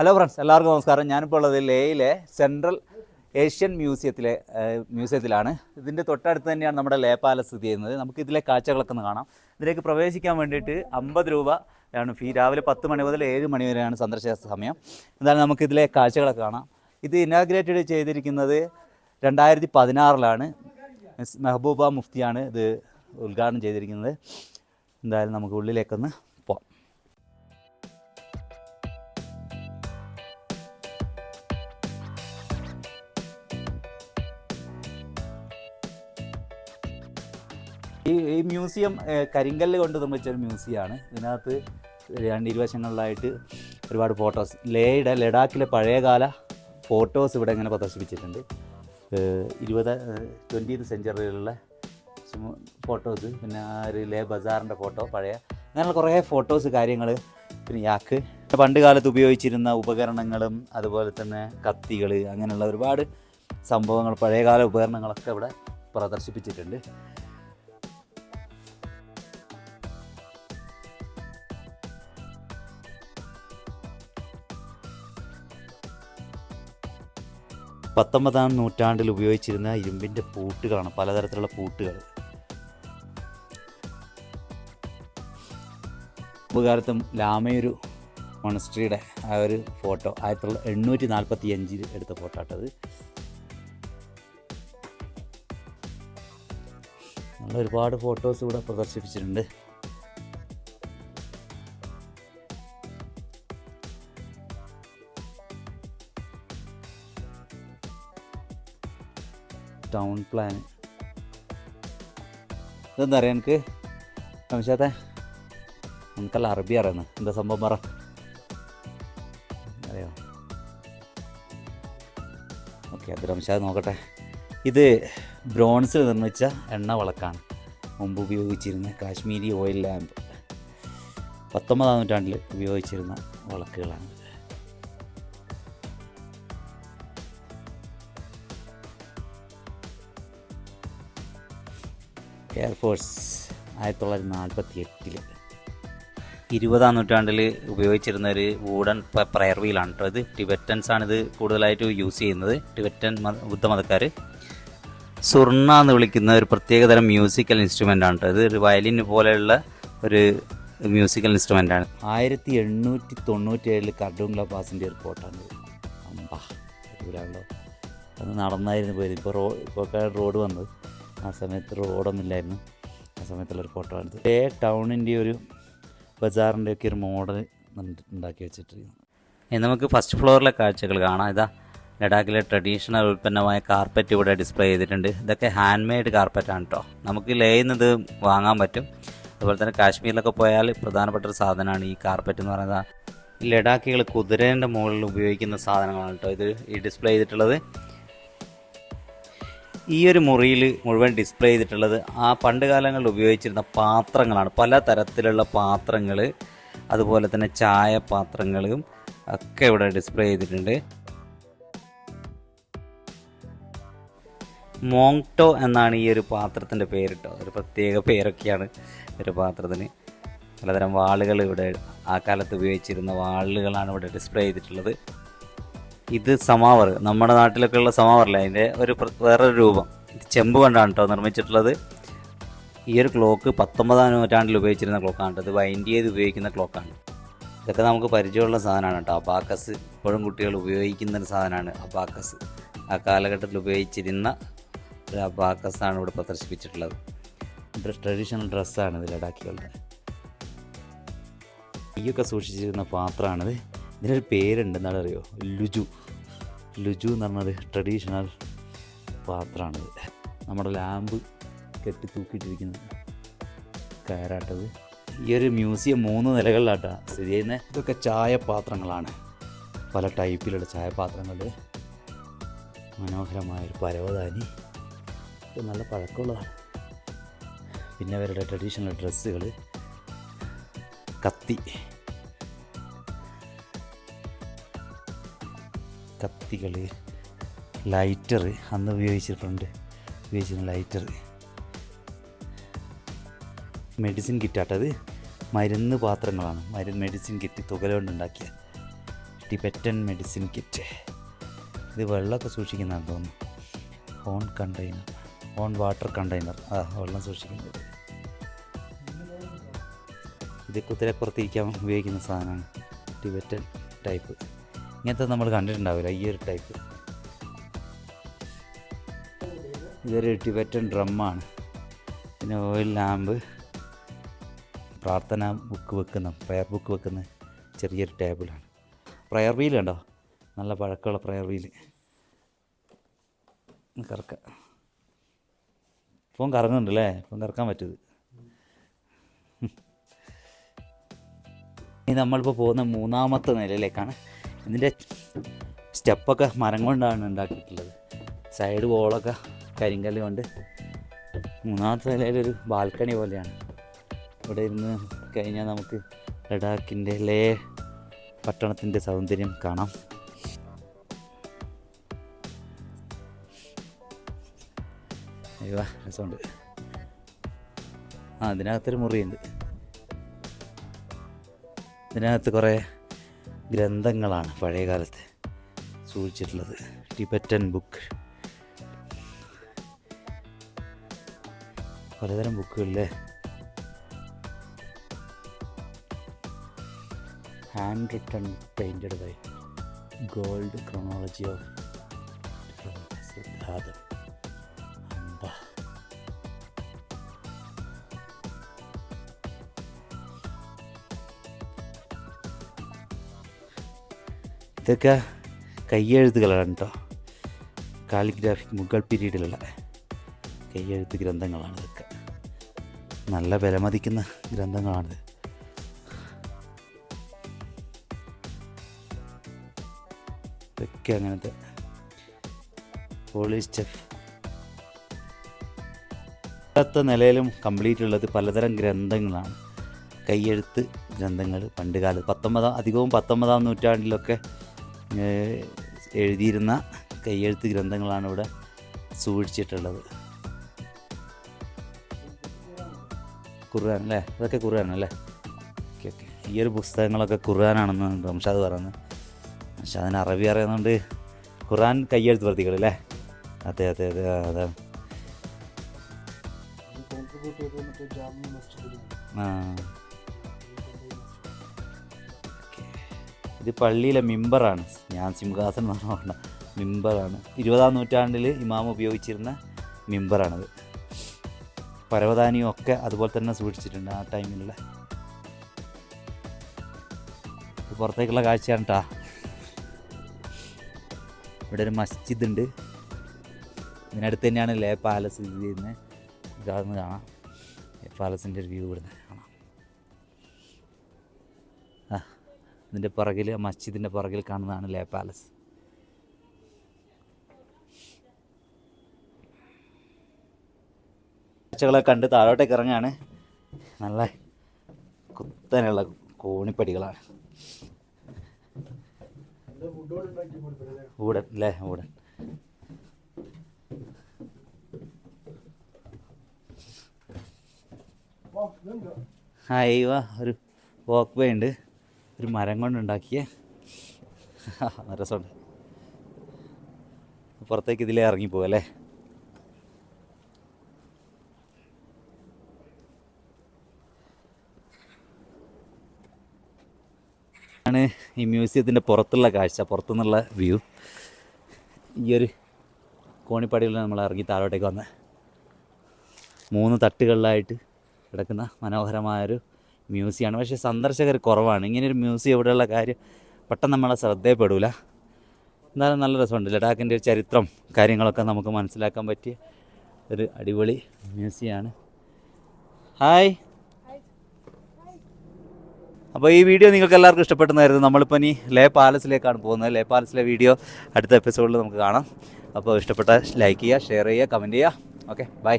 Hello friends എല്ലാവർക്കും നമസ്കാരം. ഞാനിപ്പോൾ ഉള്ളത് ലേയിലെ സെൻട്രൽ ഏഷ്യൻ മ്യൂസിയത്തിലെ മ്യൂസിയത്തിലാണ് ഇതിന്റെ തൊട്ടടുത്ത് തന്നെയാണ് നമ്മുടെ ലേ പാലസ് സ്ഥിതി ചെയ്യുന്നത്. നമുക്ക് ഇതിലെ കാഴ്ചകളൊക്കെ ഒന്ന് കാണാം. ഇതിലേക്ക് പ്രവേശിക്കാൻ വേണ്ടിയിട്ട് അമ്പത് രൂപ ആണ് ഫീ രാവിലെ പത്ത് മണി മുതൽ ഏഴ് മണി വരെയാണ് സന്ദർശന സമയം. എന്തായാലും നമുക്ക് ഇതിലെ കാഴ്ചകളൊക്കെ കാണാം. ഇത് ഇനാഗ്രേറ്റഡ് ചെയ്തിരിക്കുന്നത് രണ്ടായിരത്തി പതിനാറിലാണ് മെഹബൂബ മുഫ്തിയാണ് ഇത് ഉദ്ഘാടനം ചെയ്തിരിക്കുന്നത്. എന്തായാലും നമുക്ക് ഉള്ളിലേക്കൊന്ന് ഈ ഈ മ്യൂസിയം കരിങ്കല്ല് കൊണ്ട് നിർമ്മിച്ച ഒരു മ്യൂസിയമാണ് ഇതിനകത്ത് രണ്ട് ഇരുവശങ്ങളിലായിട്ട് ഒരുപാട് ഫോട്ടോസ്. ലേയുടെ ലഡാക്കിലെ പഴയകാല ഫോട്ടോസ് ഇവിടെ ഇങ്ങനെ പ്രദർശിപ്പിച്ചിട്ടുണ്ട്. ഇരുപത് ട്വന്റീത്ത് സെഞ്ചുറിയിലുള്ള ഫോട്ടോസ് പിന്നെ ഒരു ലേ ബസാറിന്റെ ഫോട്ടോ പഴയ അങ്ങനെയുള്ള കുറേ ഫോട്ടോസ് കാര്യങ്ങൾ പിന്നെ യാക്ക് പണ്ട് കാലത്ത് ഉപയോഗിച്ചിരുന്ന ഉപകരണങ്ങളും അതുപോലെ തന്നെ കത്തികൾ അങ്ങനെയുള്ള ഒരുപാട് സംഭവങ്ങൾ പഴയകാല ഉപകരണങ്ങളൊക്കെ ഇവിടെ പ്രദർശിപ്പിച്ചിട്ടുണ്ട്. പത്തൊമ്പതാം നൂറ്റാണ്ടിൽ ഉപയോഗിച്ചിരുന്ന ഇരുമ്പിന്റെ പൂട്ടുകളാണ് പലതരത്തിലുള്ള പൂട്ടുകൾ. ഉപകാലത്തും ലാമയൊരു മൊണസ്ട്രിയുടെ ആ ഒരു ഫോട്ടോ ആയിരത്തി തൊള്ളായിരത്തി എണ്ണൂറ്റി നാൽപ്പത്തി അഞ്ചിൽ എടുത്ത ഫോട്ടോ ആട്ടത് നമ്മൾ ഒരുപാട് ഫോട്ടോസ് ഇവിടെ പ്രദർശിപ്പിച്ചിട്ടുണ്ട്. ടൗൺ പ്ലാൻ ഇതെന്താ അറിയാം എനിക്ക്? സംശയത്തെ നമുക്കല്ല അറബി അറിയുന്നത്. എന്താ സംഭവം പറ. അറിയോ? ഓക്കെ അത് റംഷാദ് നോക്കട്ടെ. ഇത് ബ്രോൺസിൽ നിർമ്മിച്ച എണ്ണ വിളക്കാണ്. മുമ്പ് ഉപയോഗിച്ചിരുന്ന കാശ്മീരി ഓയിൽ ലാമ്പ്. പത്തൊമ്പതാം നൂറ്റാണ്ടിൽ ഉപയോഗിച്ചിരുന്ന വിളക്കുകളാണ്. എയർഫോഴ്സ് ആയിരത്തി തൊള്ളായിരത്തി നാൽപ്പത്തി എട്ടിൽ ഇരുപതാം നൂറ്റാണ്ടിൽ ഉപയോഗിച്ചിരുന്ന ഒരു വൂഡൻ പ്രയർ വീലാണ് കേട്ടോ. ഇത് ടിബറ്റൻസ് ആണ് ഇത് കൂടുതലായിട്ട് യൂസ് ചെയ്യുന്നത്. ടിബറ്റൻ മത- ബുദ്ധമതക്കാർ സുർണ എന്ന് വിളിക്കുന്ന ഒരു പ്രത്യേകതരം മ്യൂസിക്കൽ ഇൻസ്ട്രുമെന്റ് ആണ് ഇത് ഒരു വയലിൻ പോലെയുള്ള ഒരു മ്യൂസിക്കൽ ഇൻസ്ട്രുമെന്റ് ആണ്. ആയിരത്തി എണ്ണൂറ്റി തൊണ്ണൂറ്റി ഏഴിൽ കർഡൂങ്ല പാസിന്റെ ഒരു ഫോട്ടാണ് അമ്പാ ദൂരാണല്ലോ അത് നടന്നായിരുന്നു പോയത്. ഇപ്പോൾ റോ ഇപ്പോൾ റോഡ് വന്നത്. ആ സമയത്ത് റോഡൊന്നുമില്ലായിരുന്നു. ആ സമയത്തുള്ളൊരു ഫോട്ടോ ആണിത് ഏ ടൗണിന്റെ ഒരു ബജാറിന്റെ ഒക്കെ ഒരു മോഡൽ ഉണ്ടാക്കി ഇനി നമുക്ക് ഫസ്റ്റ് ഫ്ലോറിലെ കാഴ്ചകൾ കാണാം. ഇതാ ലഡാക്കിലെ ട്രഡീഷണൽ ഉൽപ്പന്നമായ കാർപ്പറ്റ് ഇവിടെ ഡിസ്പ്ലേ ചെയ്തിട്ടുണ്ട്. ഇതൊക്കെ ഹാൻഡ് മെയ്ഡ് കാർപ്പറ്റാണ് കേട്ടോ നമുക്ക് ലേയുന്നത് വാങ്ങാൻ പറ്റും. അതുപോലെ തന്നെ കാശ്മീരിലൊക്കെ പോയാൽ പ്രധാനപ്പെട്ട ഒരു സാധനമാണ് ഈ കാർപ്പറ്റ് എന്ന് പറയുന്നത്. ലഡാക്കികൾ കുതിരേന്റെ മുകളിൽ ഉപയോഗിക്കുന്ന സാധനങ്ങളാണ് കേട്ടോ ഇത് ഈ ഡിസ്പ്ലേ ചെയ്തിട്ടുള്ളത്. ഈ ഒരു മുറിയിൽ മുഴുവൻ ഡിസ്പ്ലേ ചെയ്തിട്ടുള്ളത് ആ പണ്ട് കാലങ്ങളിൽ ഉപയോഗിച്ചിരുന്ന പാത്രങ്ങളാണ്. പല തരത്തിലുള്ള പാത്രങ്ങൾ അതുപോലെ തന്നെ ചായ പാത്രങ്ങളും ഒക്കെ ഇവിടെ ഡിസ്പ്ലേ ചെയ്തിട്ടുണ്ട്. മോങ്ടോ എന്നാണ് ഈ ഒരു പാത്രത്തിന്റെ പേരിട്ടോ. ഒരു പ്രത്യേക പേരൊക്കെയാണ് ഒരു പാത്രത്തിന്. പലതരം വാളുകൾ ഇവിടെ ആ കാലത്ത് ഉപയോഗിച്ചിരുന്ന വാളുകളാണ് ഇവിടെ ഡിസ്പ്ലേ ചെയ്തിട്ടുള്ളത്. ഇത് സമാവർ. നമ്മുടെ നാട്ടിലൊക്കെ ഉള്ള സമാവറല്ല? അതിന്റെ ഒരു വേറെ വേറൊരു രൂപം. ചെമ്പ് കൊണ്ടാണ് കേട്ടോ നിർമ്മിച്ചിട്ടുള്ളത്. ഈ ഒരു ക്ലോക്ക് പത്തൊമ്പതാം നൂറ്റാണ്ടിൽ ഉപയോഗിച്ചിരുന്ന ക്ലോക്കാണ് കേട്ടോ ഇത് വൈൻഡ് ചെയ്ത് ഉപയോഗിക്കുന്ന ക്ലോക്കാണ്. ഇതൊക്കെ നമുക്ക് പരിചയമുള്ള സാധനമാണ് കേട്ടോ അബാക്കസ്. ഇപ്പോഴും കുട്ടികൾ ഉപയോഗിക്കുന്ന ഒരു സാധനമാണ് അബാക്കസ്. ആ കാലഘട്ടത്തിൽ ഉപയോഗിച്ചിരുന്ന ഒരു അബാക്കസാണ് ഇവിടെ പ്രദർശിപ്പിച്ചിട്ടുള്ളത്. ട്രഡീഷണൽ ഡ്രസ്സാണ് ഇത് ലഡാക്കികളുടെ. ഈയൊക്കെ സൂക്ഷിച്ചിരുന്ന പാത്രമാണിത്. ഇതിനൊരു പേരുണ്ട് എന്താണ് അറിയോ ലുജു. ലുജു എന്ന് പറഞ്ഞത് ട്രഡീഷണൽ പാത്രമാണിത് നമ്മുടെ ലാമ്പ് കെട്ടി തൂക്കിയിട്ടിരിക്കുന്നത് കയറാട്ടത്. ഈ ഒരു മ്യൂസിയം മൂന്ന് നിലകളിലാട്ടാണ് സ്ഥിതി ചെയ്യുന്നത് ഇതൊക്കെ ചായപാത്രങ്ങളാണ്. പല ടൈപ്പിലുള്ള ചായപാത്രങ്ങൾ മനോഹരമായ ഒരു പരവതാനി. ഇത് നല്ല പഴക്കമുള്ളതാണ്. പിന്നെ അവരുടെ ട്രഡീഷണൽ ഡ്രസ്സുകൾ കത്തി. കത്തികൾ ലൈറ്റർ അന്ന് ഉപയോഗിച്ചിട്ടുണ്ട് ഉപയോഗിച്ചിരുന്ന ലൈറ്റർ മെഡിസിൻ കിറ്റാട്ടത് മരുന്ന് പാത്രങ്ങളാണ്. മരുന്ന് മെഡിസിൻ കിറ്റ് തുകല കൊണ്ടുണ്ടാക്കിയ ടിബറ്റൻ മെഡിസിൻ കിറ്റ് ഇത് വെള്ളമൊക്കെ സൂക്ഷിക്കുന്നതാണ് തോന്നുന്നു. On container on water container ആ വെള്ളം സൂക്ഷിക്കുന്നത്. ഇത് കുതിരപ്പുറത്തിരിക്കാൻ ഉപയോഗിക്കുന്ന സാധനമാണ് ടിബറ്റൻ ടൈപ്പ് ഇങ്ങനത്തെ നമ്മൾ കണ്ടിട്ടുണ്ടാവില്ല ഈ ഒരു ടൈപ്പ് ഇതൊരു ടിബറ്റൻ ഡ്രമ്മാണ് പിന്നെ ഓയിൽ ലാമ്പ് പ്രാർത്ഥന ബുക്ക് വെക്കുന്ന പ്രയർ ബുക്ക് വെക്കുന്ന ചെറിയൊരു ടേബിളാണ് പ്രയർ വീൽ കണ്ടോ നല്ല പഴക്കമുള്ള പ്രയർ വീൽ കറക്ക. കറങ്ങുന്നുണ്ട് കറങ്ങുന്നുണ്ടല്ലേ? ഇപ്പം കറക്കാൻ പറ്റത് ഇനി നമ്മളിപ്പോൾ പോകുന്ന മൂന്നാമത്തെ നിലയിലേക്കാണ്. ഇതിന്റെ സ്റ്റെപ്പൊക്കെ മരം കൊണ്ടാണ് ഉണ്ടാക്കിയിട്ടുള്ളത്. സൈഡ് വോളൊക്കെ കരിങ്കല്ല് കൊണ്ട് മൂന്നാമത്തെ നിലയിലൊരു ബാൽക്കണി പോലെയാണ്. ഇവിടെ ഇരുന്ന് കഴിഞ്ഞാൽ നമുക്ക് ലഡാക്കിന്റെ ലേ പട്ടണത്തിന്റെ സൗന്ദര്യം കാണാം. അയ്യോ രസമുണ്ട്. ആ അതിനകത്തൊരു മുറിയുണ്ട്. ഇതിനകത്ത് കുറേ ഗ്രന്ഥങ്ങളാണ് പഴയ കാലത്ത് സൂക്ഷിച്ചിട്ടുള്ളത് ടിബറ്റൻ ബുക്ക്. പലതരം ബുക്കുകളിലെ hand written painted by gold chronology of Siddharthan ഇതൊക്കെ കയ്യെഴുത്തുകളാണ് കേട്ടോ കാലിഗ്രാഫിക് മുഗൾ പീരീഡിലുള്ള കയ്യെഴുത്ത് ഗ്രന്ഥങ്ങളാണ് ഇതൊക്കെ. നല്ല വിലമതിക്കുന്ന ഗ്രന്ഥങ്ങളാണിത്. ഇതൊക്കെ അങ്ങനത്തെ പോളിഷ് സ്റ്റെഫ്. നിലയിലും കംപ്ലീറ്റ് ഉള്ളത് പലതരം ഗ്രന്ഥങ്ങളാണ്. കയ്യെഴുത്ത് ഗ്രന്ഥങ്ങൾ പണ്ട് കാലത്ത് പത്തൊമ്പതാം അധികവും പത്തൊമ്പതാം നൂറ്റാണ്ടിലൊക്കെ എഴുതിയിരുന്ന കയ്യെഴുത്ത് ഗ്രന്ഥങ്ങളാണ് ഇവിടെ സൂക്ഷിച്ചിട്ടുള്ളത്. ഖുർആൻ അല്ലേ അതൊക്കെ ഖുർആൻ അല്ലേ ഓക്കെ ഓക്കെ. ഈ ഒരു പുസ്തകങ്ങളൊക്കെ ഖുർആാനാണെന്ന് റംഷാദ് പറയുന്നത് പക്ഷെ അതിന് അറബി അറിയുന്നതുകൊണ്ട് ഖുർആൻ കയ്യെഴുത്ത് പ്രതികൾ അല്ലേ? അതെ അതെ അതെ അതെ. ആ. ഇത് പള്ളിയിലെ മിമ്പറാണ്. ഞാൻ സിംഹാസൻ പറഞ്ഞ മിമ്പറാണ്. ഇരുപതാം നൂറ്റാണ്ടിൽ ഇമാം ഉപയോഗിച്ചിരുന്ന മിമ്പറാണത്. പരവതാനിയും ഒക്കെ അതുപോലെ തന്നെ സൂക്ഷിച്ചിട്ടുണ്ട് ആ ടൈമിലുള്ള. പുറത്തേക്കുള്ള കാഴ്ചയാണ് കേട്ടാ ഇവിടെ ഒരു മസ്ജിദ് ഉണ്ട് ഇതിനടുത്ത് തന്നെയാണ് ലേ പാലസ് സ്ഥിതി ചെയ്യുന്നത്. ഇതാണെന്ന് കാണാം. പാലസിന്റെ ഒരു വ്യൂ ഇവിടുന്ന് കാണാം. ഇതിന്റെ പുറകിൽ മസ്ജിദിന്റെ പുറകിൽ കാണുന്നതാണ് ലേ പാലസ്. കാഴ്ചകളെ കണ്ട് താഴോട്ടേക്ക് ഇറങ്ങാണ്. നല്ല കുത്തനുള്ള കോണിപ്പടികളാണ്. ഊടൻ അല്ലേ ഊടൻ. അയ്യോ ഒരു വോക്ക് വേ ഉണ്ട്. ഒരു മരം കൊണ്ടുണ്ടാക്കിയ. രസമുണ്ട്. പുറത്തേക്ക് ഇതിലേ ഇറങ്ങിപ്പോകും അല്ലേ? ആണ് ഈ മ്യൂസിയത്തിന്റെ പുറത്തുള്ള കാഴ്ച പുറത്തുനിന്നുള്ള വ്യൂ. ഈ ഒരു കോണിപ്പടിയിൽ നമ്മൾ ഇറങ്ങി താഴോട്ടേക്ക് വന്ന്. മൂന്ന് തട്ടുകളിലായിട്ട് കിടക്കുന്ന മനോഹരമായൊരു മ്യൂസിയമാണ് പക്ഷേ സന്ദർശകർ കുറവാണ്. ഇങ്ങനെയൊരു മ്യൂസിയം ഇവിടെയുള്ള കാര്യം പെട്ടെന്ന് നമ്മളെ ശ്രദ്ധയപ്പെടില്ല എന്നാലും നല്ല രസമുണ്ട്. ലഡാക്കിന്റെ ഒരു ചരിത്രം കാര്യങ്ങളൊക്കെ നമുക്ക് മനസ്സിലാക്കാൻ പറ്റിയ ഒരു അടിപൊളി മ്യൂസിയമാണ് ഹായ്. അപ്പോൾ ഈ വീഡിയോ നിങ്ങൾക്ക് എല്ലാവർക്കും ഇഷ്ടപ്പെട്ടെന്നായിരുന്നു. നമ്മളിപ്പോൾ ഇനി ലേ പാലസിലേക്കാണ് പോകുന്നത്. ലേ പാലസിലെ വീഡിയോ അടുത്ത എപ്പിസോഡിൽ നമുക്ക് കാണാം. അപ്പോൾ ഇഷ്ടപ്പെട്ട ലൈക്ക് ചെയ്യുക ഷെയർ ചെയ്യുക കമന്റ് ചെയ്യുക. Okay bye.